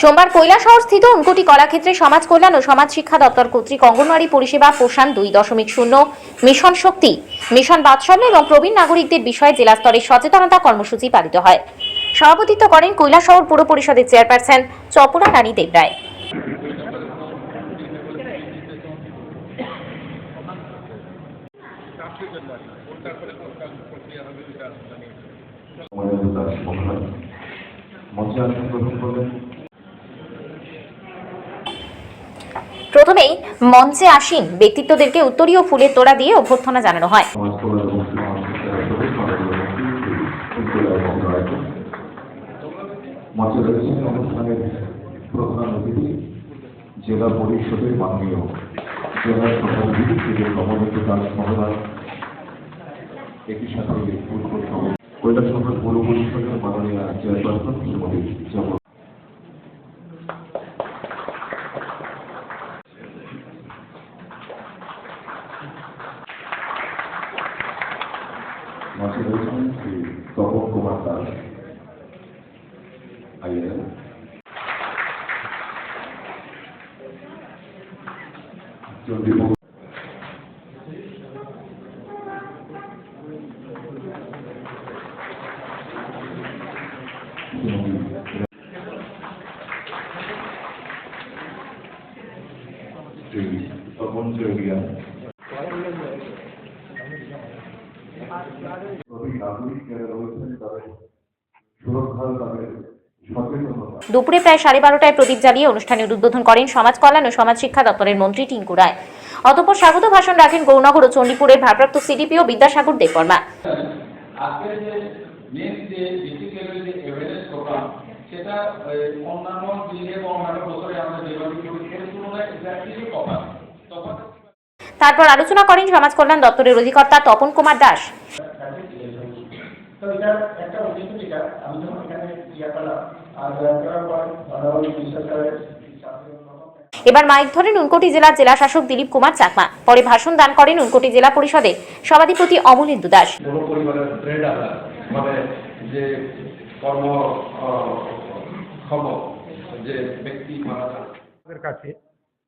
সোমবার কৈলাসহর স্থিত উনকোটি কলাক্ষেত্রে সমাজ কল্যাণ ও সমাজ শিক্ষা দপ্তর কর্তৃক অঙ্গনওয়াড়ি পরিষেবা পোষণ দুই দশমিক শূন্য। মিশন শক্তি, মিশন বাৎসল্য এবং প্রবীণ নাগরিকদের বিষয়ে জেলা স্তরে সচেতনতা কর্মসূচি পালিত হয়। সভাপতিত্ব করেন কৈলাসহর পুর পরিষদের চেয়ারপারসন চপলা রানী দেবরায় মঞ্চে আসন গ্রহণ করলেন। প্রথমেই মঞ্চে আসীন ব্যক্তিত্বদেরকে উত্তরীয় ফুলের তোড়া দিয়ে অভ্যর্থনা জানানো হয়। জেলা পরিষদের মাননীয় জেলা সভাপতি দাস মহোদয় একই সাথে পৌর পরিষদের মাননীয় চেয়ারপারসন জগৎ মাঝে রয়েছেন শ্রী তপন কুমার দাস আইএল চন্দ্রীপুর শ্রী তপন চৌরিয়া প্রবীণ নাগরিক যারা রয়েছেন তাদের সুরক্ষা তাদের সচেতনতা দুপুরে প্রায় সাড়ে বারোটায় প্রদীপ জ্বালিয়ে অনুষ্ঠানের উদ্বোধন করেন সমাজ কল্যাণ ও সমাজ শিক্ষা দপ্তরের মন্ত্রী টিঙ্কু রায়। অতঃপর স্বাগত ভাষণ রাখেন গৌরনগর ও চণ্ডীপুরের ভারপ্রাপ্ত সিডিপিও বিদ্যাসাগর দেববর্মা। আজকের যে যে ডিস্ট্রিক্ট লেভেল যে অ্যাওয়ারনেস প্রোগ্রাম সেটা অন্যান্য দিনে বা অন্যান্য বছরে আমরা যেভাবে করি এর তুলনায় এক্স্যাক্টলি কমা তারপর আলোচনা করেন সমাজ কল্যাণ দপ্তরের অধিকর্তা তপন কুমার দাস। তো এটার একটা উদ্দেশ্য যেটা আমি যখন এখানে ইয়ে করলাম আর করার পর ধন্যবাদ বিশ্বাস করে এবার মাইক ধরেন উনকোটি জেলার জেলা শাসক দিলীপ কুমার চাকমা পরে ভাষণ দান করেন উনকোটি জেলা পরিষদের সভাধিপতি অমলেন্দু দাস। কোনো পরিবারের ব্রেড আলাদা মানে যে কর্ম যে ব্যক্তি আমাদের কাছে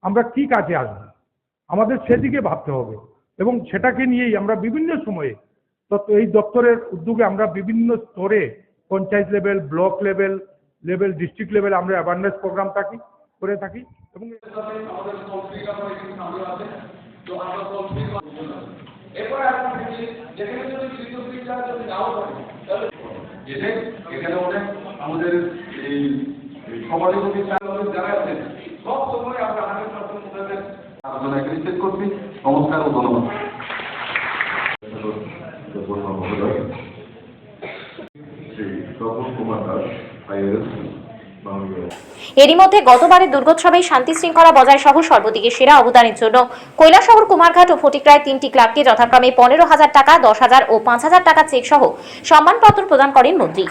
আমরা কি কাজে আসব? আমাদের সেদিকে ভাবতে হবে এবং সেটাকে নিয়েই আমরা বিভিন্ন সময়ে এই দপ্তরের উদ্যোগে আমরা বিভিন্ন স্তরে panchayat level, block level level district level আমরা অ্যাওয়ারনেস প্রোগ্রাম থাকি, করে থাকি এবং আমাদের এই যারা আছেন, সব সময় আমরা নমস্কার ও ধন্যবাদ দেববর্মা মহোদয় শ্রী এরই মধ্যে গতবারের দুর্গোৎসবে শান্তি শৃঙ্খলা বজায় সহ সর্বদিকে সেরা অবদানের জন্য কৈলাসহর কুমারঘাট ও ফটিকরায় তিনটি ক্লাবকে যথাক্রমে পনেরো হাজার টাকা, দশ হাজার ও পাঁচ হাজার টাকা চেক সহ সম্মানপত্র প্রদান করেন মন্ত্রী।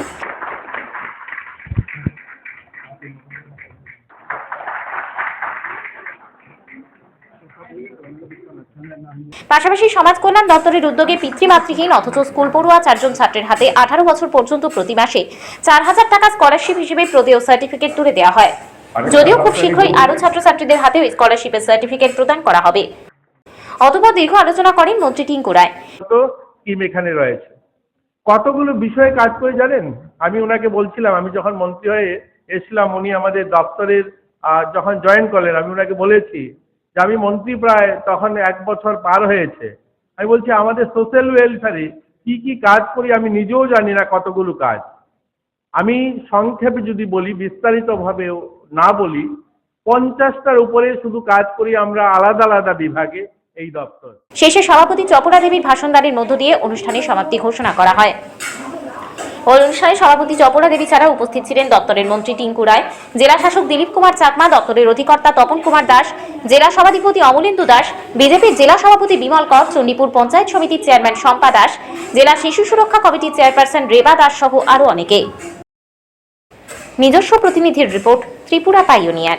পাশাপাশি সমাজ কল্যাণ দপ্তরের উদ্যোগে পিতৃমাতৃহীন অথচ স্কুল পড়ুয়া চারজন ছাত্রের হাতে আঠারো বছর পর্যন্ত প্রতি মাসে চার হাজার টাকা স্কলারশিপ হিসেবে প্রদেয় সার্টিফিকেট তুলে দেওয়া হয়। যদিও খুব শীঘ্রই আরও ছাত্রছাত্রীদের হাতেও স্কলারশিপের সার্টিফিকেট প্রদান করা হবে। অতপর দীর্ঘ আলোচনা করেন মন্ত্রী টিঙ্কু রায়। এখানে রয়েছে। কতগুলো বিষয়ে কাজ করে জানেন? আমি ওনাকে বলছিলাম আমি যখন মন্ত্রী হয়ে এসেছিলাম উনি আমাদের দপ্তরের যখন জয়েন করলেন আমি ওনাকে বলেছি যে আমি মন্ত্রী প্রায় তখন এক বছর পার হয়েছে। আমি বলছি, আমাদের সোশ্যাল ওয়েলফেয়ারে কি কি কাজ করি আমি নিজেও জানি না কতগুলো কাজ। আমি সংক্ষেপে যদি বলি বিস্তারিতভাবে না বলি, পঞ্চাশটার উপরে শুধু কাজ করি আমরা আলাদা আলাদা বিভাগে এই দপ্তর। শেষে সভাপতি চপরা দেবীর ভাষণদানের মধ্য দিয়ে অনুষ্ঠানের সমাপ্তি ঘোষণা করা হয়। অনুষ্ঠানে সভাপতি চপরা দেবী ছাড়া উপস্থিত ছিলেন দপ্তরের মন্ত্রী টিঙ্কু রায়, জেলা শাসক দিলীপ কুমার চাকমা, দপ্তরের অধিকর্তা তপন কুমার দাস, জেলা সভাধিপতি অমলেন্দু দাস, বিজেপির জেলা সভাপতি বিমল কর, চণ্ডীপুর পঞ্চায়েত সমিতির চেয়ারম্যান শম্পা দাস, জেলা শিশু সুরক্ষা কমিটির চেয়ারপারসন রেবা দাস সহ আরও অনেকে। নিজস্ব প্রতিনিধির রিপোর্ট ত্রিপুরা পাইওনিয়ার।